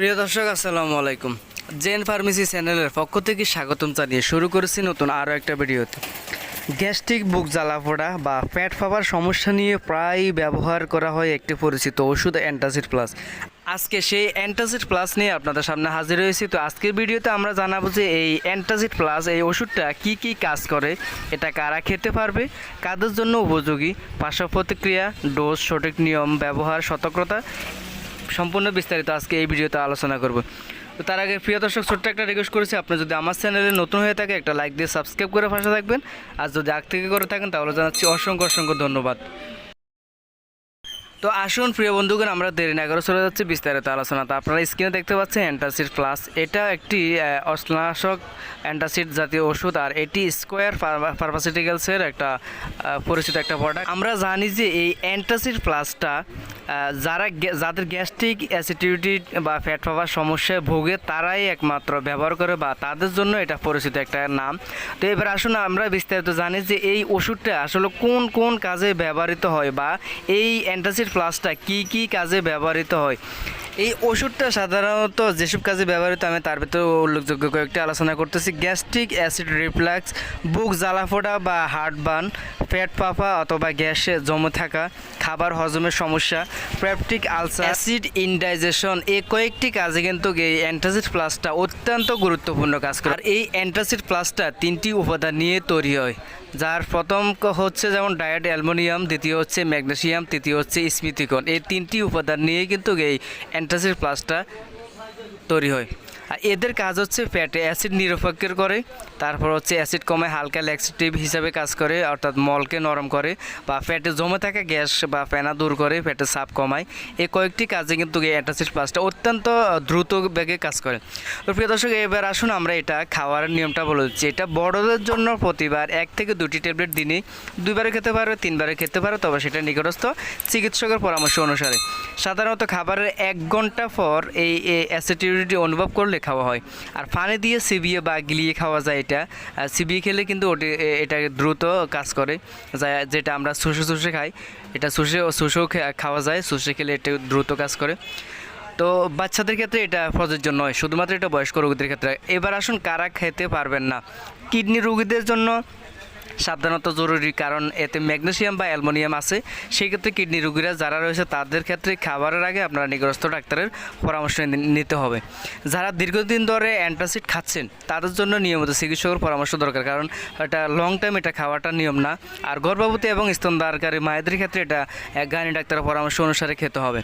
প্রিয় দর্শক, আসসালামু আলাইকুম। জেন ফার্মেসি চ্যানেলের পক্ষ থেকে স্বাগতম জানিয়ে শুরু করেছি নতুন আরও একটা ভিডিওতে। গ্যাস্ট্রিক বুক জ্বালাপোড়া বা পেট ফাঁপার সমস্যা নিয়ে প্রায় ব্যবহার করা হয় একটি পরিচিত ওষুধ, অ্যান্টাসিড প্লাস। আজকে সেই অ্যান্টাসিড প্লাস নিয়ে আপনাদের সামনে হাজির হয়েছি। তো আজকের ভিডিওতে আমরা জানাব যে এই অ্যান্টাসিড প্লাস, এই ওষুধটা কি কি কাজ করে, এটা কারা খেতে পারবে, কাদের জন্য উপযোগী, পার্শ্ব প্রতিক্রিয়া, ডোজ, সঠিক নিয়ম, ব্যবহার, সতর্কতা সম্পূর্ণ বিস্তারিত আজকে এই ভিডিওতে আলোচনা করব। তো তার আগে প্রিয় দর্শক, ছোট্ট একটা রিকোয়েস্ট করেছি। আপনি যদি আমার চ্যানেলে নতুন হয়ে থাকে একটা লাইক দিয়ে সাবস্ক্রাইব করে পাশে থাকবেন। আর যদি আগ থেকে করে থাকেন, তাহলে জানাচ্ছি অসংখ্য অসংখ্য ধন্যবাদ। তো আসুন প্রিয় বন্ধুগণ আমরা দেরি না করে চলে যাচ্ছি বিস্তারিত আলোচনা। তো আপনারা স্ক্রিনে দেখতে পাচ্ছেন অ্যান্টাসিড প্লাস এটা একটি আহ, অশ্নাশক অ্যান্টাসিড জাতীয় ওষুধ আর এটি স্কোয়ার ফার্মাসিউটিক্যালসের একটা পরিচিত একটা প্রোডাক্ট আমরা জানি যে এই অ্যান্টাসিড প্লাসটা যারা যাদের গ্যাস্ট্রিক অ্যাসিডিটি বা ফ্যাট পাওয়ার সমস্যায় ভোগে তারাই একমাত্র ব্যবহার করে বা তাদের জন্য এটা পরিচিত একটা নাম। তো এবার আসুন আমরা বিস্তারিত জানি যে এই ওষুধটা আসলে কোন কোন কাজে ব্যবহৃত হয় বা এই অ্যান্টাসিড প্লাসটা কি কি কাজে ব্যবহৃত হয়? এই ওষুধটা সাধারণত যেসব কাজে ব্যবহৃত, আমি তার ভিতরে উল্লেখযোগ্য কয়েকটি আলোচনা করতেছি। গ্যাস্ট্রিক অ্যাসিড রিফ্লাক্স, বুক জ্বালাফোটা বা হার্টবার্ন পেট পাপা অথবা গ্যাসে জমে থাকা, খাবার হজমের সমস্যা প্রেপটিক আলসার, অ্যাসিড ইনডাইজেশন এই কয়েকটি কাজে কিন্তু এই অ্যান্টাসিড প্লাসটা অত্যন্ত গুরুত্বপূর্ণ কাজ করে। আর এই অ্যান্টাসিড প্লাসটা তিনটি উপাদান নিয়ে তৈরি হয়, যার প্রথম হচ্ছে যেমন ডায়েট, অ্যালমোনিয়াম, দ্বিতীয় হচ্ছে ম্যাগনেসিয়াম, তৃতীয় হচ্ছে স্মৃতিকণ। এই তিনটি উপাদান নিয়ে কিন্তু এই অ্যান্টাসিড প্লাসটা তৈরি হয়। আর এদের কাজ হচ্ছে ফ্যাটে অ্যাসিড নিরপেক্ষের করে, তারপর হচ্ছে অ্যাসিড কমে হালকা ল্যাক্সিটিভ হিসাবে কাজ করে, অর্থাৎ মলকে নরম করে বা ফ্যাটে জমে থাকা গ্যাস বা ফেনা দূর করে ফ্যাটে চাপ কমায়। এই কয়েকটি কাজে কিন্তু এই অ্যান্টাসিড প্লাসটা অত্যন্ত দ্রুত বেগে কাজ করে। তো প্রিয় দর্শক, এবার আসুন আমরা এটা খাওয়ার নিয়মটা বলে দিচ্ছি। এটা বড়দের জন্য প্রতিবার এক থেকে দুটি ট্যাবলেট দিনে দুইবারে খেতে পারবে তিনবারে খেতে পারো, তবে সেটা নিকটস্থ চিকিৎসকের পরামর্শ অনুসারে। সাধারণত খাবারের এক ঘণ্টা পর এই অ্যাসিডিটি অনুভব করলে খাওয়া হয়। আর পানি দিয়ে সিবিয়ে বা গিলিয়ে খাওয়া যায় এটা। চিবিয়ে খেলে কিন্তু ওটি, এটা দ্রুত কাজ করে। যা- যেটা আমরা শুষে শুষে খাই, এটা শুষে শুষেও খাওয়া যায়। শুষে খেলে এটা দ্রুত কাজ করে। তো বাচ্চাদের ক্ষেত্রে এটা প্রযোজ্য নয়। শুধুমাত্র এটা বয়স্ক রোগীদের ক্ষেত্রে। এবার আসুন, কারা খেতে পারবেন না? কিডনি রোগীদের জন্য সাবধানত জরুরি, কারণ এতে ম্যাগনেসিয়াম বা অ্যালমোনিয়াম আছে। সেই ক্ষেত্রে কিডনি রোগীরা যারা রয়েছে, তাদের ক্ষেত্রে খাবারের আগে আপনারা নিকটস্থ ডাক্তারের পরামর্শ নিতে হবে। যারা দীর্ঘদিন ধরে অ্যান্টাসিড খাচ্ছেন, তাদের জন্য নিয়মিত চিকিৎসকের পরামর্শ দরকার, কারণ এটা লং টাইম এটা খাওয়াটা নিয়ম না। আর গর্ভবতী এবং স্তনদারকারী মায়েদের ক্ষেত্রে এটা গানি ডাক্তারের পরামর্শ অনুসারে খেতে হবে।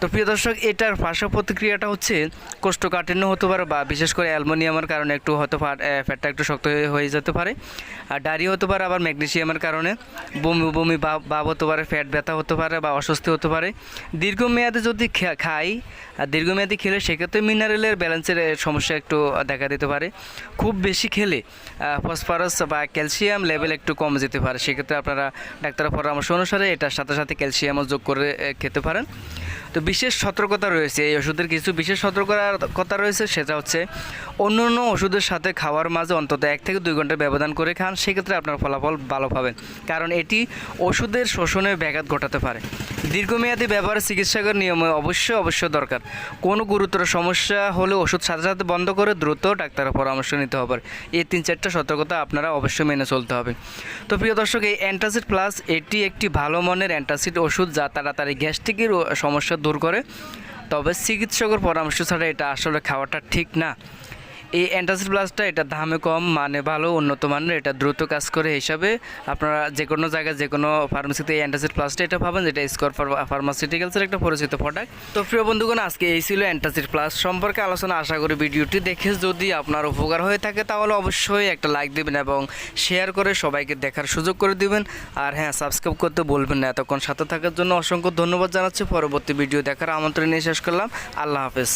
তো প্রিয় দর্শক, এটার পার্শ্ব প্রতিক্রিয়াটা হচ্ছে কোষ্ঠকাঠিন্য হতে পারে বা বিশেষ করে অ্যালমোনিয়ামের কারণে একটু হয়তো ফ্যাটটা একটু শক্ত হয়ে- হয়ে যেতে পারে। আর ডায়রিয়া হতে পারে আবার ম্যাগনেসিয়ামের কারণে। বমি বমি ভাব হতে পারে, ফ্যাট ব্যথা হতে পারে বা অস্বস্তি হতে পারে। দীর্ঘমেয়াদে যদি খাই, আর দীর্ঘমেয়াদী খেলে সেক্ষেত্রে মিনারেলের ব্যালেন্সের সমস্যা একটু দেখা দিতে পারে। খুব বেশি খেলে ফসফরাস বা ক্যালসিয়াম লেভেল একটু কম যেতে পারে। সেক্ষেত্রে আপনারা ডাক্তারের পরামর্শ অনুসারে এটার সাথে সাথে ক্যালসিয়ামও যোগ করে খেতে পারেন। তো বিশেষ সতর্কতা রয়েছে, এই ওষুধের কিছু বিশেষ সতর্কতা রয়েছে, সেটা হচ্ছে অন্য অন্য ওষুধের সাথে খাওয়ার মাঝে অন্তত এক থেকে দুই ঘণ্টা ব্যবধান করে খান, সেক্ষেত্রে আপনার ফলাফল ভালো পাবেন। কারণ এটি ওষুধের শোষণে ব্যাঘাত ঘটাতে পারে। দীর্ঘমেয়াদী ব্যবহার চিকিৎসকের নিয়মে অবশ্যই অবশ্যই দরকার। কোনো গুরুতর সমস্যা হলে ওষুধ সাথে সাথে বন্ধ করে দ্রুত ডাক্তারের পরামর্শ নিতে হবে। এই তিন চারটা সতর্কতা আপনারা অবশ্যই মেনে চলতে হবে। তো প্রিয় দর্শক, এই অ্যান্টাসিড প্লাস এটি একটি ভালো মানের অ্যান্টাসিড ওষুধ যা তাড়াতাড়ি গ্যাস্ট্রিকের সমস্যা দূর করে। তবে চিকিৎসকের পরামর্শ ছাড়া এটা আসলে খাওয়াটা ঠিক না। এই অ্যান্টাসিড প্লাসটা এটা দামে কম মানে ভালো, উন্নত মানের, এটা দ্রুত কাজ করে হিসাবে আপনারা যে কোনো জায়গায় যে কোনো ফার্মেসিতে এই অ্যান্টাসিড প্লাসটা এটা পাবেন, যেটা স্কোর ফার্মাসিউটিক্যালসের একটা পরিচিত প্রোডাক্ট তো প্রিয় বন্ধুগণ, আজকে এই ছিল অ্যান্টাসিড প্লাস সম্পর্কে আলোচনা। আশা করি ভিডিওটি দেখে যদি আপনার উপকার হয়ে থাকে, তাহলে অবশ্যই একটা লাইক দেবেন এবং শেয়ার করে সবাইকে দেখার সুযোগ করে দিবেন। আর হ্যাঁ সাবস্ক্রাইব করতে বলবেন না। এতক্ষণ সাথে থাকার জন্য অসংখ্য ধন্যবাদ জানাচ্ছি। পরবর্তী ভিডিও দেখার আমন্ত্রণ নিয়ে শেষ করলাম। আল্লাহ হাফেজ।